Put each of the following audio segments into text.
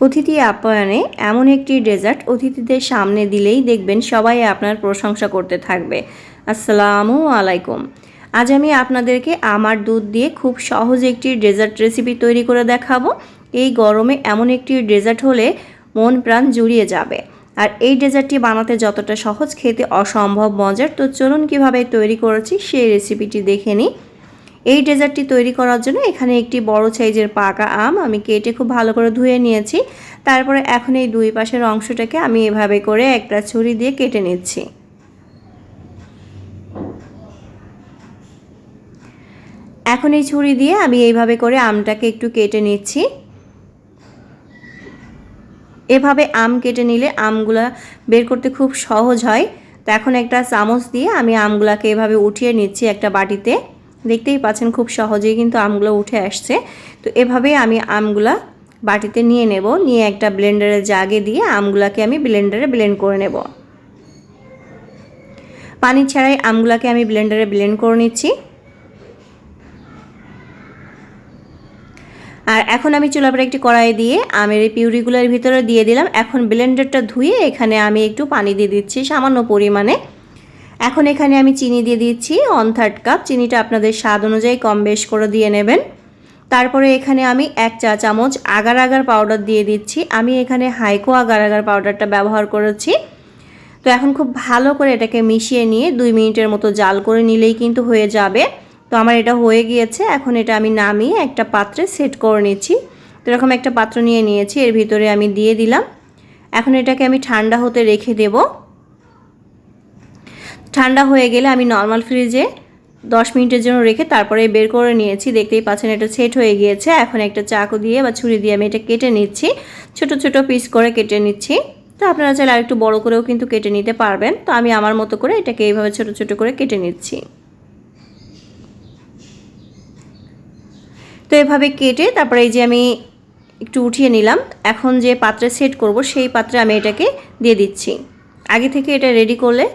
অতিথি আপ্যায়নে এমন একটি ডেজার্ট অতিথিদের সামনে দিলেই দেখবেন সবাই আপনার প্রশংসা করতে থাকবে। আসসালামু আলাইকুম। আজ আমি আপনাদেরকে আমার দুধ দিয়ে খুব সহজ একটি ডেজার্ট রেসিপি তৈরি করে দেখাবো। এই গরমে এমন একটি ডেজার্ট হলে মন প্রাণ জুড়িয়ে যাবে। আর এই ডেজার্টটি বানাতে যতটা সহজ, খেতে অসম্ভব মজার। তো চলুন কীভাবে তৈরি করেছি সেই রেসিপিটি দেখে নিই। এই ডেজার্টটি তৈরি করার জন্য এখানে একটি বড় সাইজের পাকা আম আমি কেটে খুব ভালো করে ধুয়ে নিয়েছি। তারপরে এখন এই দুই পাশের অংশটাকে আমি এভাবে করে একটা ছুরি দিয়ে কেটে নিচ্ছি। এখন এই ছুরি দিয়ে আমি এইভাবে করে আমটাকে একটু কেটে নিচ্ছি। এভাবে আম কেটে নিলে আমগুলা বের করতে খুব সহজ হয়। তো এখন একটা চামচ দিয়ে আমি আমগুলাকে এভাবে উঠিয়ে নিচ্ছি একটা বাটিতে। দেখতেই পাচ্ছেন খুব সহজেই কিন্তু আমগুলো উঠে আসছে। তো এভাবেই আমি আমগুলা বাটিতে নিয়ে নেব, নিয়ে একটা ব্লেন্ডারের জাগে দিয়ে আমগুলাকে আমি ব্লেন্ডারে ব্লেন্ড করে নেব। পানি ছাড়াই আমগুলাকে আমি ব্লেন্ডারে ব্লেন্ড করে নিচ্ছি। আর এখন আমি চুলাপরে একটি কড়াই দিয়ে আমের এই পিউরিগুলোর ভিতরে দিয়ে দিলাম। এখন ব্লেন্ডারটা ধুয়ে এখানে আমি একটু পানি দিয়ে দিচ্ছি সামান্য পরিমাণে। এখন এখানে আমি চিনি দিয়ে দিচ্ছি ওয়ান থার্ড কাপ চিনিটা আপনাদের স্বাদ অনুযায়ী কম বেশ করে দিয়ে নেবেন। তারপরে এখানে আমি এক চা চামচ আগার আগার পাউডার দিয়ে দিচ্ছি। আমি এখানে হাইকো আগার আগার পাউডারটা ব্যবহার করেছি। তো এখন খুব ভালো করে এটাকে মিশিয়ে নিয়ে দুই মিনিটের মতো জাল করে নিলেই কিন্তু হয়ে যাবে। তো আমার এটা হয়ে গিয়েছে। এখন এটা আমি নামিয়ে একটা পাত্রে সেট করে নিচ্ছি। তো এরকম একটা পাত্র নিয়ে নিয়েছি। এর ভিতরে আমি দিয়ে দিলাম। এখন এটাকে আমি ঠান্ডা হতে রেখে দেব। ঠান্ডা হয়ে গেলে আমি নর্মাল ফ্রিজে দশ মিনিটের জন্য রেখে তারপরে বের করে নিয়েছি। দেখতেই পাচ্ছেন এটা সেট হয়ে গিয়েছে। এখন একটা চাকু দিয়ে বা ছুরি দিয়ে আমি এটা কেটে নিচ্ছি। ছোট ছোট পিস করে কেটে নিচ্ছি। তো আপনারা চাইলে আরেকটু বড় করেও কিন্তু কেটে নিতে পারবেন। তো আমি আমার মতো করে এটাকে এইভাবে ছোট ছোট করে কেটে নিচ্ছি। তো এভাবে কেটে তারপরে এই যে আমি একটু উঠিয়ে নিলাম। এখন যে পাত্রে সেট করব সেই পাত্রে আমি এটাকে দিয়ে দিচ্ছি। আগে থেকে এটা রেডি করলে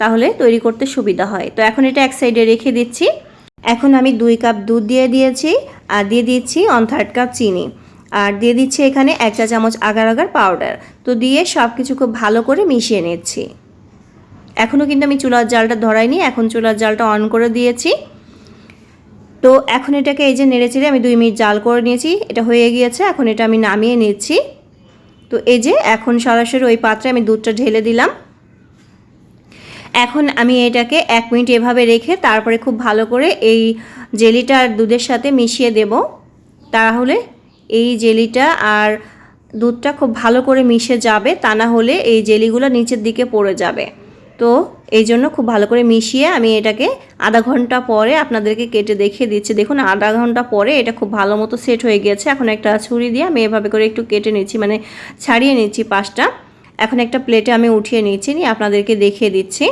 তাহলে তৈরি করতে সুবিধা হয়। তো এখন এটা এক সাইডে রেখে দিচ্ছি। এখন আমি দুই কাপ দুধ দিয়ে দিয়েছি আর দিয়ে দিচ্ছি অন থার্ড কাপ চিনি। আর দিয়ে দিচ্ছি এখানে এক চা চামচ আগার আগার পাউডার তো দিয়ে সব কিছু খুব ভালো করে মিশিয়ে নিচ্ছি। এখনও কিন্তু আমি চুলার জালটা ধরাইনি, এখন চুলার জালটা অন করে দিয়েছি। তো এখন এটাকে এই যে নেড়ে চেড়ে আমি দুই মিনিট জাল করে নিয়েছি, এটা হয়ে গিয়েছে, এখন এটা আমি নামিয়ে নিচ্ছি। তো এই যে এখন সরাসরি ওই পাত্রে আমি দুধটা ঢেলে দিলাম। এখন আমি এটাকে এক মিনিট এভাবে রেখে তারপরে খুব ভালো করে এই জেলিটা আর দুধের সাথে মিশিয়ে দেব। তাহলে এই জেলিটা আর দুধটা খুব ভালো করে মিশে যাবে, তা না হলে এই জেলিগুলো নিচের দিকে পড়ে যাবে। তো এই জন্য খুব ভালো করে মিশিয়ে আমি এটাকে আধা ঘণ্টা পরে আপনাদেরকে কেটে দেখিয়ে দিচ্ছি। দেখুন, আধা ঘণ্টা পরে এটা খুব ভালো মতো সেট হয়ে গিয়েছে। এখন একটা ছুরি দিয়ে আমি এভাবে করে একটু কেটে নিচ্ছি মানে ছাড়িয়ে নিচ্ছি পাশটা। এখন একটা প্লেটে আমি উঠিয়ে নিচ্ছি নিয়ে আপনাদেরকে দেখিয়ে দিচ্ছি।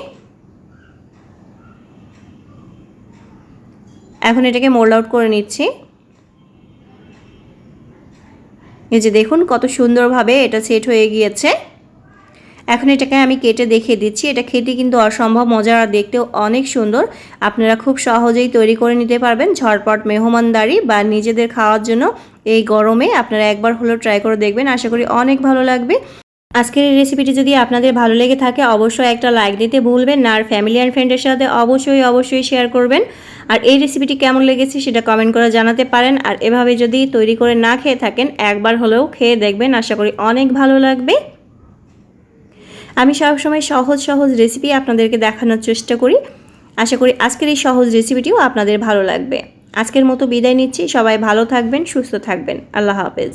এখন এটাকে মোল্ড আউট করে নিচ্ছি। এই যে দেখুন কত সুন্দরভাবে এটা সেট হয়ে গিয়েছে। এখন এটাকে আমি কেটে দেখিয়ে দিচ্ছি। এটা খেতে কিন্তু অসম্ভব মজার আর দেখতেও অনেক সুন্দর। আপনারা খুব সহজেই তৈরি করে নিতে পারবেন ঝটপট মেহমানদারি বা নিজেদের খাওয়ার জন্য। এই গরমে আপনারা একবার হলেও ট্রাই করে দেখবেন। আশা করি অনেক ভালো লাগবে। আজকের এই রেসিপিটি যদি আপনাদের ভালো লেগে থাকে, অবশ্যই একটা লাইক দিতে ভুলবেন না। আর ফ্যামিলি অ্যান্ড ফ্রেন্ডের সাথে অবশ্যই অবশ্যই শেয়ার করবেন। আর এই রেসিপিটি কেমন লেগেছে সেটা কমেন্ট করে জানাতে পারেন। আর এভাবে যদি তৈরি করে না খেয়ে থাকেন, একবার হলেও খেয়ে দেখবেন। আশা করি অনেক ভালো লাগবে। আমি সবসময় সহজ সহজ রেসিপি আপনাদেরকে দেখানোর চেষ্টা করি। আশা করি আজকের এই সহজ রেসিপিটিও আপনাদের ভালো লাগবে। আজকের মতো বিদায় নিচ্ছি। সবাই ভালো থাকবেন, সুস্থ থাকবেন। আল্লাহ হাফেজ।